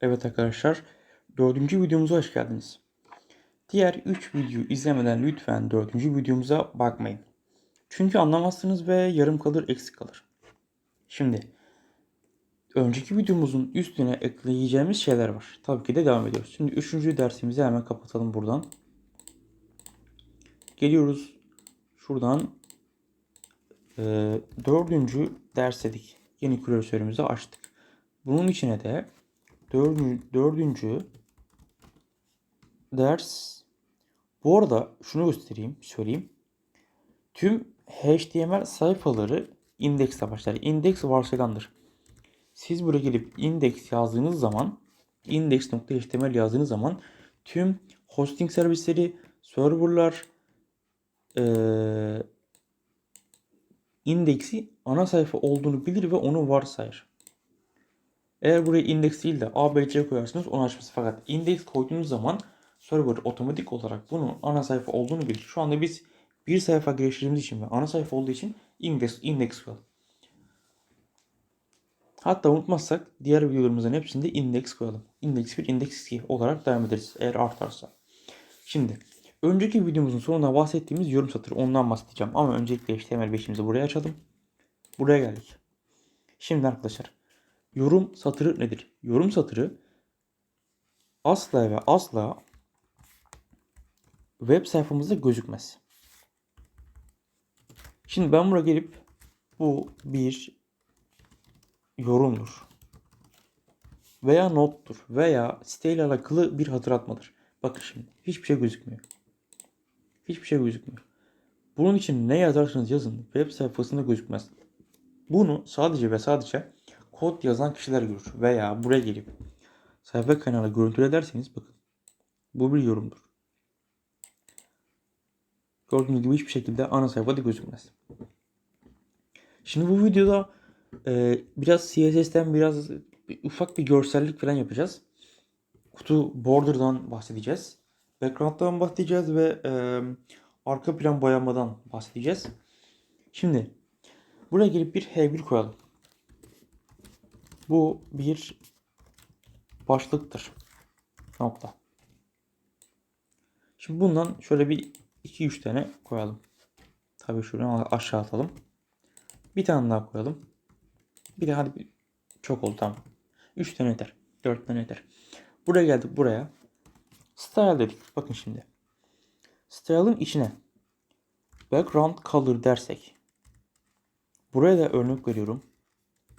Evet arkadaşlar, dördüncü videomuza hoş geldiniz. Diğer 3 video izlemeden lütfen dördüncü videomuza bakmayın. Çünkü anlamazsınız ve yarım kalır, eksik kalır. Şimdi, önceki videomuzun üstüne ekleyeceğimiz şeyler var. Tabii ki de devam ediyoruz. Şimdi üçüncü dersimizi hemen kapatalım buradan. Geliyoruz şuradan e, dördüncü ders dedik. Yeni klasörümüzü açtık. Bunun içine de dördüncü, ders bu arada şunu göstereyim, söyleyeyim. Tüm HTML sayfaları indeksle başlar. İndeks varsayılandır. Siz buraya gelip indeks yazdığınız zaman index.html yazdığınız zaman tüm hosting servisleri, serverlar, eee indeksi ana sayfa olduğunu bilir ve onu varsayar. Eğer buraya indeks değil de ABC koyarsınız onu açmaz. Fakat indeks koyduğunuz zaman server otomatik olarak bunun ana sayfa olduğunu bilir. Şu anda biz bir sayfa girişimiz için ve ana sayfa olduğu için indeks, indeks koyalım. Hatta unutmazsak diğer videolarımızın hepsinde indeks koyalım. Indeks 1, indeks 2 olarak devam ederiz eğer artarsa. Şimdi önceki videomuzun sonunda bahsettiğimiz yorum satırı ondan bahsedeceğim. Ama öncelikle HTML5'imizi buraya açalım. Buraya geldik. Şimdi arkadaşlar yorum satırı nedir? Yorum satırı asla ve asla web sayfamızda gözükmez. Şimdi ben buraya gelip bu bir yorumdur. Veya nottur. Veya siteyle alakalı bir hatırlatmadır. Bakın şimdi hiçbir şey gözükmüyor. Hiçbir şey gözükmüyor. Bunun için ne yazarsanız yazın web sayfasında gözükmez. Bunu sadece ve sadece kod yazan kişiler görür. Veya buraya gelip sayfa kanalı görüntüle derseniz bakın. Bu bir yorumdur. Gördüğünüz gibi hiçbir şekilde ana sayfada gözükmez. Şimdi bu videoda e, biraz CSS'ten biraz bir, ufak bir görsellik falan yapacağız. Kutu border'dan bahsedeceğiz. Background'dan bahsedeceğiz ve e, arka plan boyamadan bahsedeceğiz. Şimdi buraya gelip bir H1 koyalım. Bu bir başlıktır. Nokta. Şimdi bundan şöyle bir 2-3 tane koyalım. Tabii şunu aşağı atalım. Bir tane daha koyalım. Bir de hadi bir- çok oldu tamam. 3 tane yeter. 4 tane yeter. Buraya geldik buraya. Style dedik. Bakın şimdi. Style'ın içine background color dersek. Buraya da örnek veriyorum.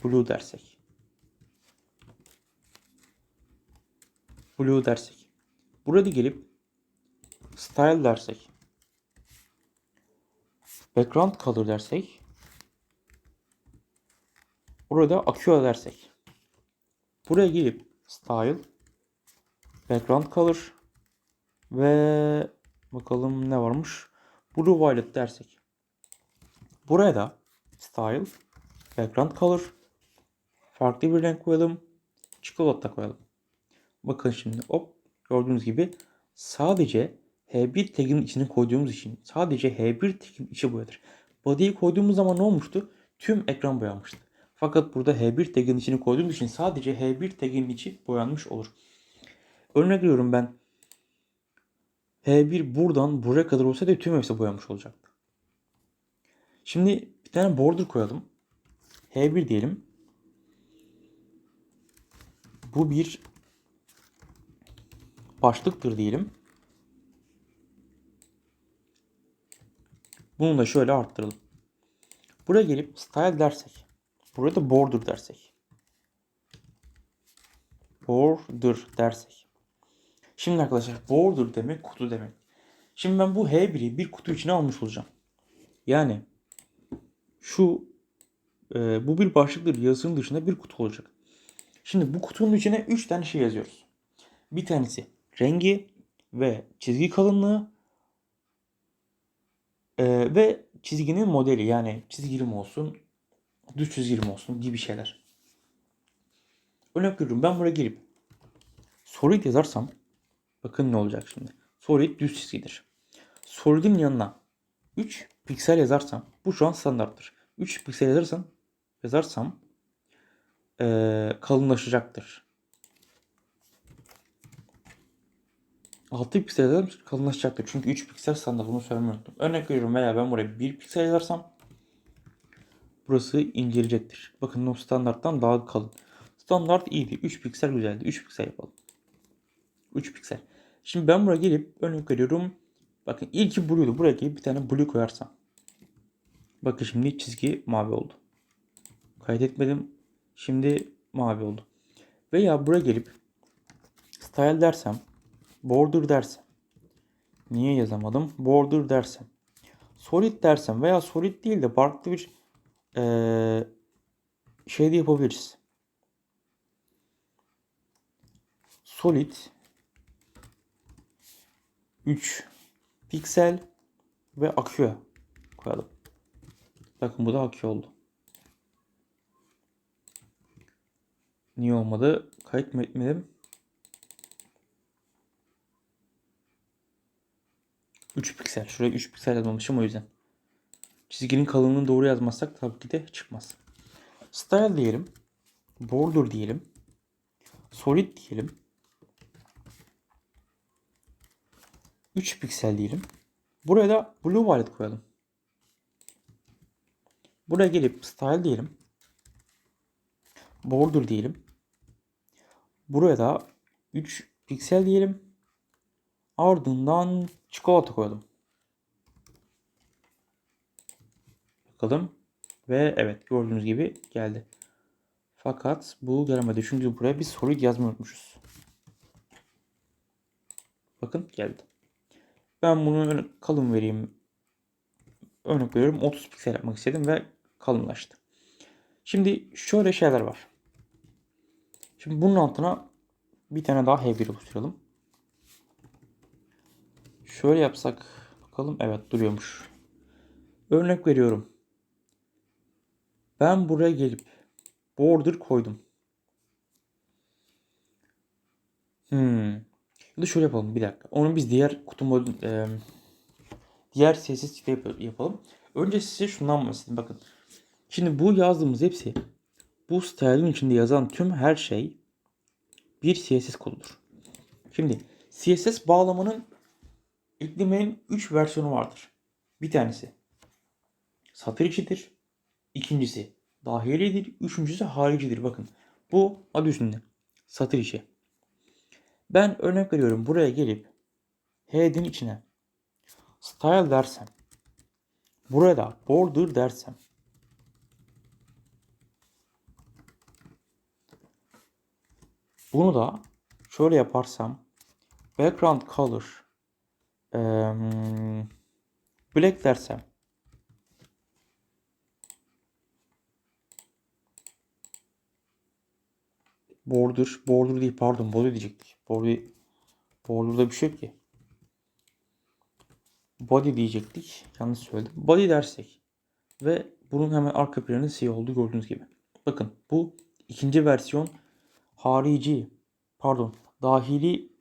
Blue dersek. Blue dersek. Burada gelip style dersek. Background color dersek. Burada Aqua dersek. Buraya gelip style background color ve bakalım ne varmış? Blue violet dersek. Buraya da style background color farklı bir renk koyalım. Çikolata koyalım. Bakın şimdi hop gördüğünüz gibi sadece H1 tag'in içine koyduğumuz için sadece H1 tag'in içi boyadır. Body'yi koyduğumuz zaman ne olmuştu? Tüm ekran boyanmıştı. Fakat burada H1 tag'in içine koyduğumuz için sadece H1 tag'in içi boyanmış olur. Örnek veriyorum ben H1 buradan buraya kadar olsaydı tüm hepsi boyanmış olacaktı. Şimdi bir tane border koyalım. H1 diyelim. Bu bir başlıktır diyelim. Bunu da şöyle arttıralım. Buraya gelip style dersek. Buraya da border dersek. Border dersek. Şimdi arkadaşlar border demek kutu demek. Şimdi ben bu H1'i bir kutu içine almış olacağım. Yani şu e, bu bir başlıktır yazının dışında bir kutu olacak. Şimdi bu kutunun içine 3 tane şey yazıyoruz. Bir tanesi rengi ve çizgi kalınlığı e, ve çizginin modeli yani çizgili mi olsun düz çizgili mi olsun gibi şeyler. Örnek veriyorum ben buraya gelip solid yazarsam bakın ne olacak şimdi. Solid düz çizgidir. Solid'in yanına 3 piksel yazarsam bu şu an standarttır. 3 piksel yazarsam yazarsam eee kalınlaşacaktır. 6 piksel yazarım kalınlaşacaktır. Çünkü 3 piksel standart bunu söylemeyi unuttum. Örnek veriyorum veya ben buraya 1 piksel yazarsam burası inceleyecektir. Bakın o standarttan daha kalın. Standart iyiydi. 3 piksel güzeldi. 3 piksel yapalım. 3 piksel. Şimdi ben buraya gelip örnek veriyorum. Bakın ilki blue'du. Buraya gelip bir tane blue koyarsam. Bakın şimdi çizgi mavi oldu. Kaydetmedim. Şimdi mavi oldu. Veya buraya gelip style dersem border dersem niye yazamadım? Border dersem solid dersem veya solid değil de farklı bir eee şey de yapabiliriz. Solid 3 piksel ve akıyor koyalım. Bakın bu da akıyor oldu. Niye olmadı? Kayıt mı etmedim? 3 piksel. Şuraya 3 piksel yazmamışım o yüzden. Çizginin kalınlığını doğru yazmazsak tabii ki de çıkmaz. Style diyelim. Border diyelim. Solid diyelim. 3 piksel diyelim. Buraya da blue violet koyalım. Buraya gelip style diyelim. Border diyelim. Buraya da 3 piksel diyelim. Ardından çikolata koyalım. Bakalım. Ve evet gördüğünüz gibi geldi. Fakat bu gelmedi. Çünkü buraya bir solid yazmayı unutmuşuz. Bakın geldi. Ben bunu kalın vereyim. Örnek veriyorum 30 piksel yapmak istedim ve kalınlaştı. Şimdi şöyle şeyler var. Şimdi bunun altına bir tane daha H1 oluşturalım. Şöyle yapsak bakalım. Evet duruyormuş. Örnek veriyorum. Ben buraya gelip border koydum. Hmm. Ya da şöyle yapalım bir dakika. Onu biz diğer kutu e, diğer site yapalım. Önce size şundan bahsedeyim. Bakın. Şimdi bu yazdığımız hepsi bu style'ın içinde yazan tüm her şey bir CSS kodudur. Şimdi CSS bağlamanın eklemenin 3 versiyonu vardır. Bir tanesi satır içidir. İkincisi dahilidir. Üçüncüsü haricidir. Bakın bu adı üstünde. Satır içi. Ben örnek veriyorum buraya gelip head'in içine style dersem burada border dersem bunu da şöyle yaparsam background color em, black dersem border border değil pardon body diyecektik. Body border'da bir şey yok ki. Body diyecektik. Yanlış söyledim. Body dersek ve bunun hemen arka planı siyah oldu gördüğünüz gibi. Bakın bu ikinci versiyon harici pardon dahili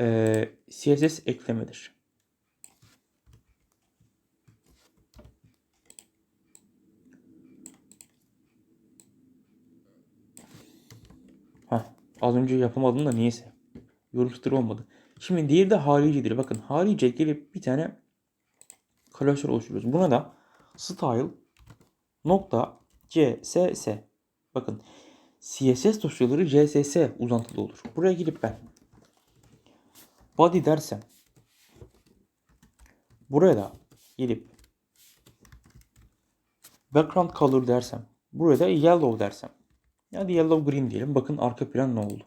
e, CSS eklemedir. Heh, az önce yapamadım da niyeyse. Yorum sitri olmadı. Şimdi diğeri de haricidir. Bakın harice gelip bir tane klasör oluşturuyoruz. Buna da style nokta css bakın CSS dosyaları CSS uzantılı olur. Buraya gelip ben body dersem buraya da gelip background color dersem buraya da yellow dersem ya da yellow green diyelim. Bakın arka plan ne oldu?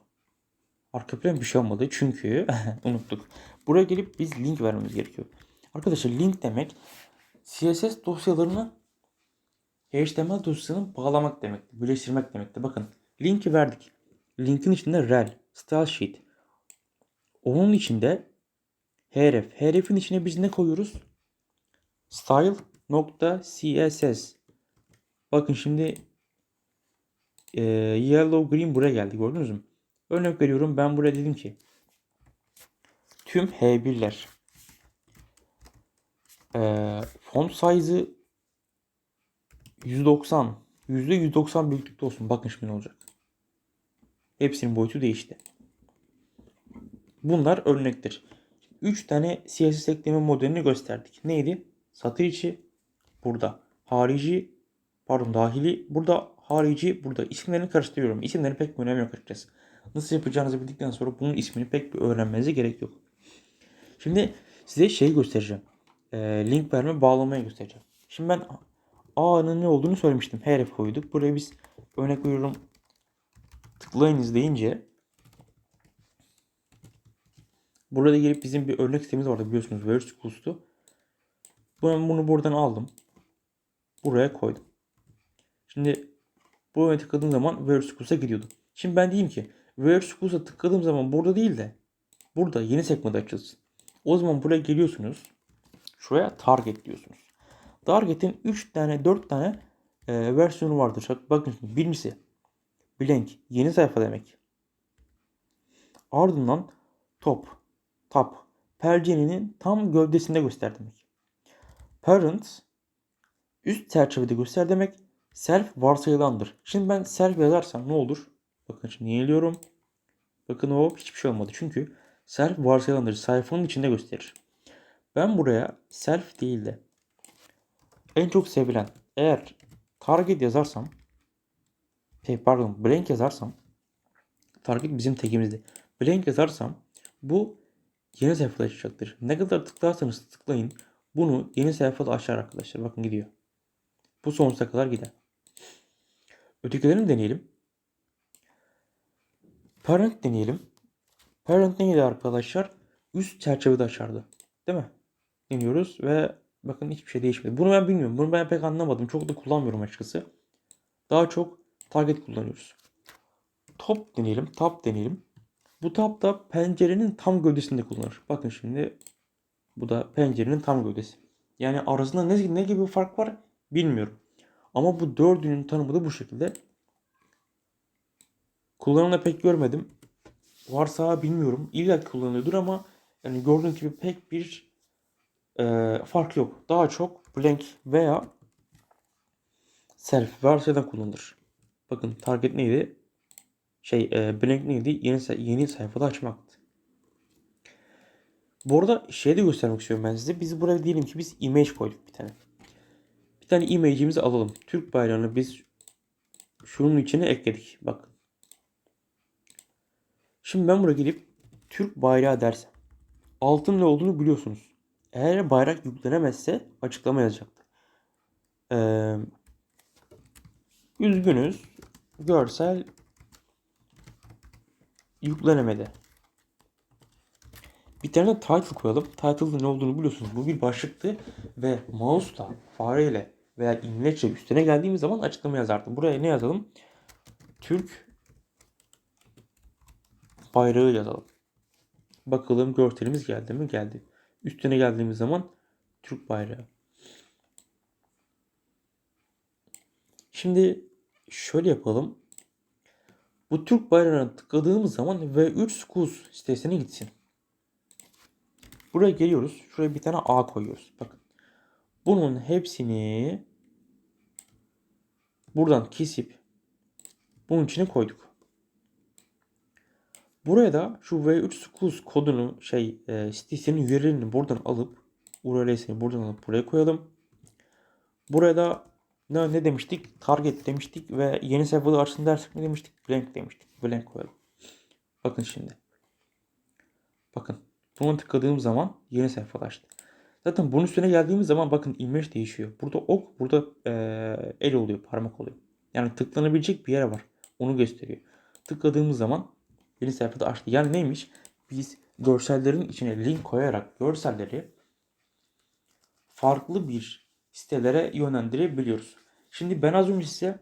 Arka plan bir şey olmadı çünkü unuttuk. Buraya gelip biz link vermemiz gerekiyor. Arkadaşlar link demek CSS dosyalarını HTML dosyasını bağlamak demekti. Birleştirmek demekti. Bakın linki verdik. Linkin içinde rel, style sheet. Onun içinde href. href'in içine biz ne koyuyoruz? Style nokta css. Bakın şimdi e, yellow green buraya geldi gördünüz mü? Örnek veriyorum ben buraya dedim ki tüm H1'ler e, font size'ı 190 %190 büyüklükte olsun. Bakın şimdi ne olacak. Hepsinin boyutu değişti. Bunlar örnektir. 3 tane CSS ekleme modelini gösterdik. Neydi? Satır içi burada. Harici pardon dahili burada harici burada. İsimlerini karıştırıyorum. İsimlerin pek bir önemi yok açıkçası. Nasıl yapacağınızı bildikten sonra bunun ismini pek bir öğrenmenize gerek yok. Şimdi size şey göstereceğim. Ee, link verme bağlamayı göstereceğim. Şimdi ben A'nın ne olduğunu söylemiştim. Href koyduk. Buraya biz örnek veriyorum tıklayınız deyince burada gelip bizim bir örnek sitemiz vardı biliyorsunuz Versus'tu. Ben bunu buradan aldım. Buraya koydum. Şimdi buraya tıkladığım zaman Versus'a gidiyordu. Şimdi ben diyeyim ki Versus'a tıkladığım zaman burada değil de burada yeni sekmede açılsın. O zaman buraya geliyorsunuz. Şuraya target diyorsunuz. Target'in 3 tane 4 tane e, versiyonu vardır. Bakın şimdi birincisi blank yeni sayfa demek. Ardından top, top, pencerenin tam gövdesinde göster demek. Parent üst çerçevede göster demek. Self varsayılandır. Şimdi ben self yazarsam ne olur? Bakın şimdi yeniliyorum. Bakın o hiçbir şey olmadı. Çünkü self varsayılandır. Sayfanın içinde gösterir. Ben buraya self değil de en çok sevilen eğer target yazarsam şey pardon blank yazarsam target bizim tekimizdi. Blank yazarsam bu yeni sayfada açacaktır. Ne kadar tıklarsanız tıklayın bunu yeni sayfada açar arkadaşlar. Bakın gidiyor. Bu sonsuza kadar gider. Ötekilerini deneyelim. Parent deneyelim. Parent neydi arkadaşlar? Üst çerçevede açardı. Değil mi? Deniyoruz ve bakın hiçbir şey değişmedi. Bunu ben bilmiyorum. Bunu ben pek anlamadım. Çok da kullanmıyorum açıkçası. Daha çok target kullanıyoruz. Top deneyelim. Tab deneyelim. Bu tab da pencerenin tam gövdesinde kullanılır. Bakın şimdi bu da pencerenin tam gövdesi. Yani arasında ne, ne gibi bir fark var bilmiyorum. Ama bu dördünün tanımı da bu şekilde. Kullanımda pek görmedim. Varsa bilmiyorum. İlla kullanılıyordur ama yani gördüğün gibi pek bir e, fark yok. Daha çok blank veya self varsayılan kullanılır. Bakın target neydi? Şey e, blank neydi? Yeni, yeni sayfada açmaktı. Bu arada şey de göstermek istiyorum ben size. Biz buraya diyelim ki biz image koyduk bir tane. Bir tane image'imizi alalım. Türk bayrağını biz şunun içine ekledik. Bakın. Şimdi ben buraya gelip Türk bayrağı dersem altın ne olduğunu biliyorsunuz. Eğer bayrak yüklenemezse açıklama yazacaktı. Ee, üzgünüz. Görsel yüklenemedi. Bir tane de title koyalım. Title'ın ne olduğunu biliyorsunuz. Bu bir başlıktı ve mouse'la, fareyle veya İngilizce üstüne geldiğimiz zaman açıklama yazardı. Buraya ne yazalım? Türk bayrağı yazalım. Bakalım görselimiz geldi mi? Geldi. Üstüne geldiğimiz zaman Türk bayrağı. Şimdi şöyle yapalım. Bu Türk bayrağına tıkladığımız zaman V3 Schools sitesine gitsin. Buraya geliyoruz. Şuraya bir tane A koyuyoruz. Bakın. Bunun hepsini buradan kesip bunun içine koyduk. Buraya da şu V3 Schools kodunu şey e, sitesinin URL'ini buradan alıp URL'sini buradan alıp buraya koyalım. Buraya da ne, ne demiştik? Target demiştik ve yeni sayfada açsın dersek ne demiştik? Blank demiştik. Blank koyalım. Bakın şimdi. Bakın. Buna tıkladığım zaman yeni sayfada açtı. Zaten bunun üstüne geldiğimiz zaman bakın imaj değişiyor. Burada ok, burada e, el oluyor, parmak oluyor. Yani tıklanabilecek bir yer var. Onu gösteriyor. Tıkladığımız zaman yeni sayfada açtı. Yani neymiş? Biz görsellerin içine link koyarak görselleri farklı bir sitelere yönlendirebiliyoruz. Şimdi ben az önce size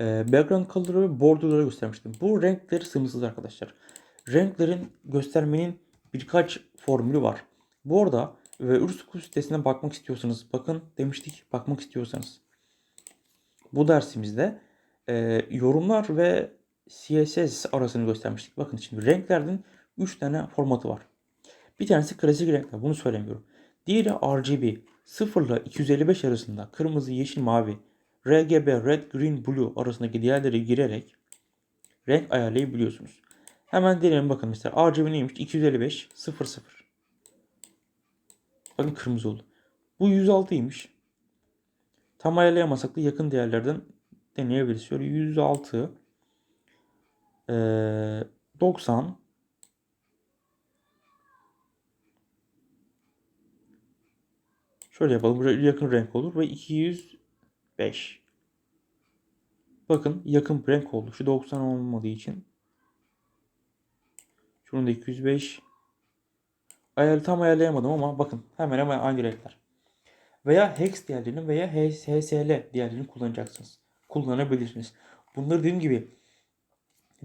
e, background color'ı ve border'ları göstermiştim. Bu renkleri sınırsız arkadaşlar. Renklerin göstermenin birkaç formülü var. Bu arada ve Ursukul sitesine bakmak istiyorsanız bakın demiştik bakmak istiyorsanız. Bu dersimizde e, yorumlar ve CSS arasını göstermiştik. Bakın şimdi renklerin 3 tane formatı var. Bir tanesi klasik renkler bunu söylemiyorum. Diğeri RGB 0 ile 255 arasında kırmızı, yeşil, mavi, RGB, red, green, blue arasındaki diğerleri girerek renk ayarlayabiliyorsunuz. Hemen deneyelim bakın mesela RGB neymiş? 255 00. Bakın kırmızı oldu. Bu 106'ymış. Tam ayarlayamasak da yakın değerlerden deneyebiliriz. Şöyle 106 eee 90 Şöyle yapalım. Buraya yakın renk olur ve 205. Bakın yakın renk oldu. Şu 90 olmadığı için. Şunun da 205. Ayarı tam ayarlayamadım ama bakın hemen hemen aynı renkler. Veya hex değerlerini veya HSL değerlerini kullanacaksınız. Kullanabilirsiniz. Bunları dediğim gibi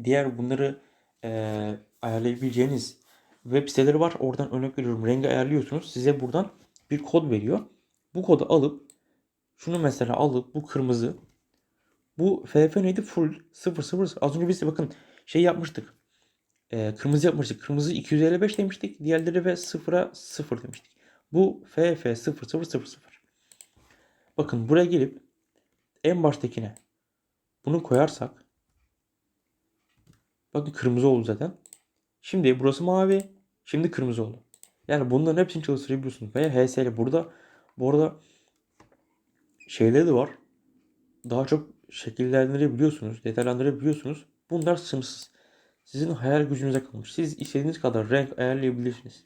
diğer bunları eee ayarlayabileceğiniz web siteleri var. Oradan örnek veriyorum rengi ayarlıyorsunuz. Size buradan bir kod veriyor. Bu kodu alıp şunu mesela alıp bu kırmızı bu FF neydi? Full 0 0 Az önce biz de bakın şey yapmıştık. Ee, kırmızı yapmıştık. Kırmızı 255 demiştik. Diğerleri ve 0'a 0 demiştik. Bu FF 0 0 0 0. Bakın buraya gelip en baştakine bunu koyarsak bakın kırmızı oldu zaten. Şimdi burası mavi. Şimdi kırmızı oldu. Yani bunların hepsini çalıştırabiliyorsunuz. Veya HSL burada bu arada şeyleri de var. Daha çok şekillendirebiliyorsunuz, detaylandırabiliyorsunuz. Bunlar sınırsız. Sizin hayal gücünüze kalmış. Siz istediğiniz kadar renk ayarlayabilirsiniz.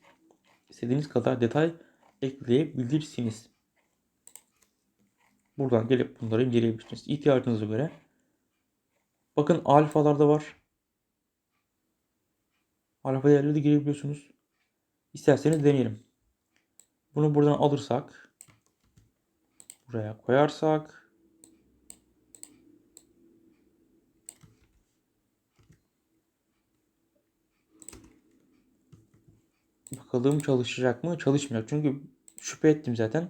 İstediğiniz kadar detay ekleyebilirsiniz. Buradan gelip bunları inceleyebilirsiniz. İhtiyacınıza göre. Bakın alfalarda var. Alfa değerleri de girebiliyorsunuz. İsterseniz deneyelim. Bunu buradan alırsak buraya koyarsak bakalım çalışacak mı? Çalışmıyor. Çünkü şüphe ettim zaten.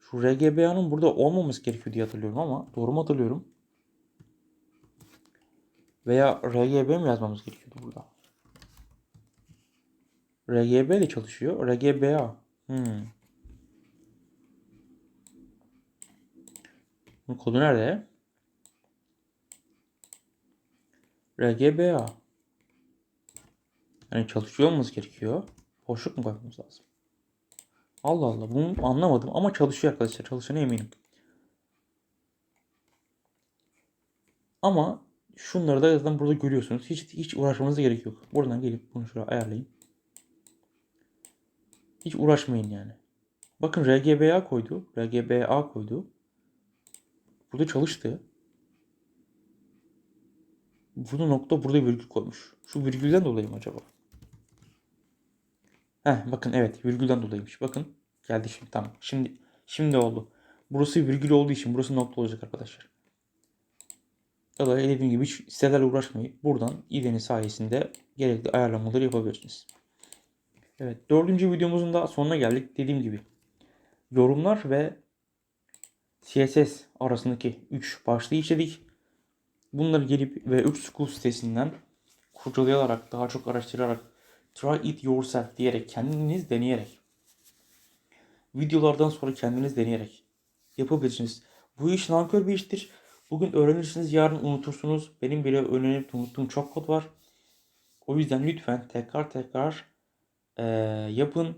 Şu RGBA'nın burada olmaması gerekiyor diye hatırlıyorum ama doğru mu hatırlıyorum? Veya RGB mi yazmamız gerekiyordu burada? RGB de çalışıyor. RGBA. Hmm. Bunun kodu nerede? RGBA. Yani çalışıyor olması gerekiyor. Boşluk mu koymamız lazım? Allah Allah bunu anlamadım ama çalışıyor arkadaşlar. Çalışana eminim. Ama şunları da zaten burada görüyorsunuz. Hiç hiç uğraşmanıza gerek yok. Buradan gelip bunu şuraya ayarlayın. Hiç uğraşmayın yani. Bakın RGBA koydu. RGBA koydu. Burada çalıştı. Burada nokta burada virgül koymuş. Şu virgülden dolayı mı acaba? Heh, bakın evet virgülden dolayıymış. Bakın geldi şimdi tamam. Şimdi şimdi oldu. Burası virgül olduğu için burası nokta olacak arkadaşlar. Ya da dediğim gibi hiç sitelerle uğraşmayıp buradan IDE'nin sayesinde gerekli ayarlamaları yapabilirsiniz. Evet dördüncü videomuzun da sonuna geldik. Dediğim gibi yorumlar ve CSS arasındaki 3 başlığı işledik. Bunları gelip ve 3 School sitesinden kurcalayarak, daha çok araştırarak, try it yourself diyerek, kendiniz deneyerek, videolardan sonra kendiniz deneyerek yapabilirsiniz. Bu iş nankör bir iştir. Bugün öğrenirsiniz, yarın unutursunuz. Benim bile öğrenip unuttuğum çok kod var. O yüzden lütfen tekrar tekrar e, yapın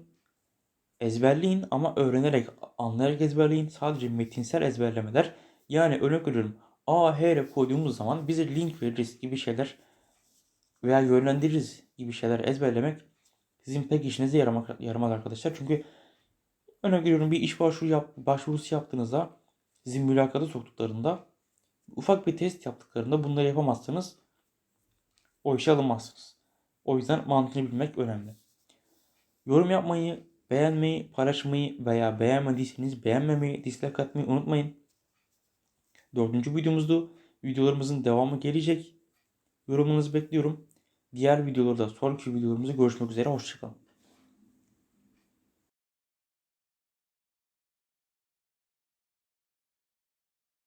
ezberleyin ama öğrenerek, anlayarak ezberleyin. Sadece metinsel ezberlemeler. Yani örnek veriyorum A, H koyduğumuz zaman bize link veririz gibi şeyler veya yönlendiririz gibi şeyler ezberlemek sizin pek işinize yaramaz arkadaşlar. Çünkü örnek veriyorum bir iş başvuru yap, başvurusu yaptığınızda sizin mülakata soktuklarında ufak bir test yaptıklarında bunları yapamazsanız o işe alınmazsınız. O yüzden mantığını bilmek önemli. Yorum yapmayı, beğenmeyi, paylaşmayı veya beğenmediyseniz beğenmemeyi, dislike atmayı unutmayın. Dördüncü videomuzdu. Videolarımızın devamı gelecek. Yorumunuzu bekliyorum. Diğer videolarda, sonraki videolarımızda görüşmek üzere. Hoşçakalın.